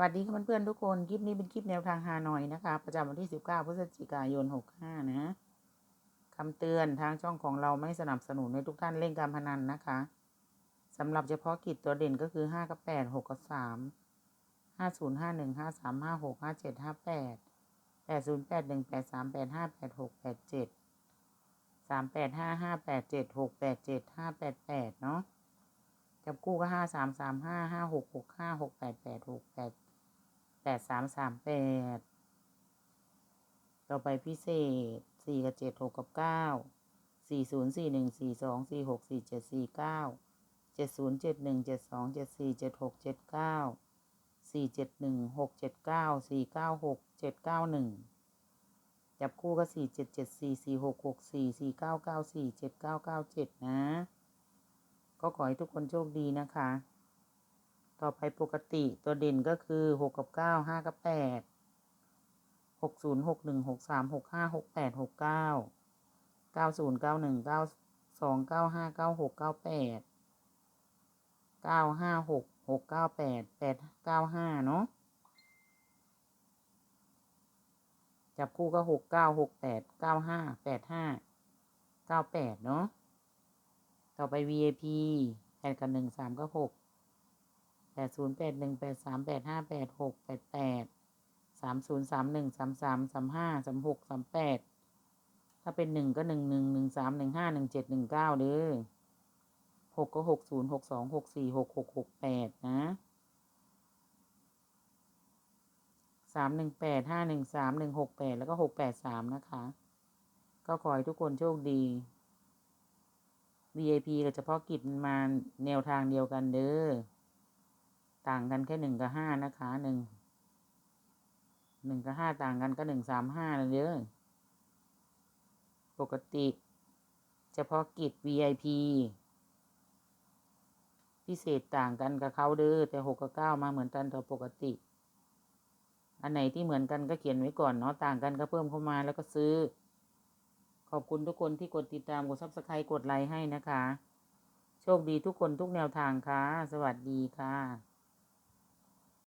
วัสดีค่ะเพื่อนๆทุกคน คลิปนี้เป็นคลิปแนวทางฮานอยนะคะ ประจำวันที่ 19 พฤศจิกายน 65 นะคำเตือนทางช่องของเราไม่สนับสนุนให้ทุกท่านเล่นการพนันนะคะสำหรับเฉพาะกิจตัวเด่นก็คือ 5 กับ 8 6 กับ 3 50 51 53 56 57 58 80 81 83 85 86 87 38 55 87 6 87 588 เนาะจับคู่ก็ห้าสามสามห้าห้าหกหกห้าหก แปดสามสามแปดต่อไปพิเศษสี่กับเจ็ดหกกับเก้าสี่ศูนย์สี่หนึ่งสี่สองสี่หกสี่เจ็ดสี่เก้าเจ็ดศูนย์เจ็ดหนึ่งเจ็ดสองเจ็ดสี่เจ็ดหกเจ็ดเก้าสี่เจ็ดหนึ่งหกเจ็ดเก้าสี่เก้าหกเจ็ดเก้าหนึ่งจับคู่ก็สี่เจ็ดเจ็ดสี่สี่หกหกสี่สี่เก้าเก้าสี่เจ็ดเก้าเก้าเจ็ดนะ ก็ขอให้ทุกคนโชคดีนะคะ ต่อไปปกติตัวเด่นก็คือหกกับเก้าห้ากับแปดหกศูนย์หกหนึ่งหกสามหกห้าหกแปดหกเก้าเก้าศูนย์เก้าหนึ่งเก้าสองเก้าห้าเก้าหกเก้าแปดเก้าห้าหกหกเก้าแปดแปดเก้าห้าเนาะจับคู่ก็หกเก้าหกแปดเก้าห้าแปดห้าเก้าแปดเนาะต่อไป VIP แปดกับหนึ่งสามก็หก แปดศูนย์แปดหนึ่งแปดสามแปดห้าแปดหกแปดแปดสามศูนย์สามหนึ่งสามสามสามห้าสามหกสามแปดถ้าเป็นหนึ่งก็หนึ่งหนึ่งหนึ่งสามหนึ่งห้าหนึ่งเจ็ดหนึ่งเก้าเด้อหกก็หกศูนย์หกสองหกสี่หกหกหกแปดนะสามหนึ่งแปดห้าหนึ่งสามหนึ่งหกแปดแล้วก็หกแปดสามนะคะ ก็ขอให้ทุกคนโชคดี VIP กับเฉพาะกิจมันมาแนวทางเดียวกันเด้อ ต่างกันแค่หนึ่งกับห้านะคะหนึ่งหนึ่งกับห้าต่างกันก็หนึ่งสามห้าเลยเด้อปกติ เฉพาะกิจ VIP พิเศษต่างกันกับเขาเด้อแต่หกกับเก้ามาเหมือนกันต่อปกติ อันไหนที่เหมือนกันก็เขียนไว้ก่อนเนาะต่างกันก็เพิ่มเข้ามาแล้วก็ซื้อ ขอบคุณทุกคนที่กดติดตามกดซับสไครต์กดไลค์ให้นะคะ โชคดีทุกคนทุกแนวทางค่ะ สวัสดีค่ะ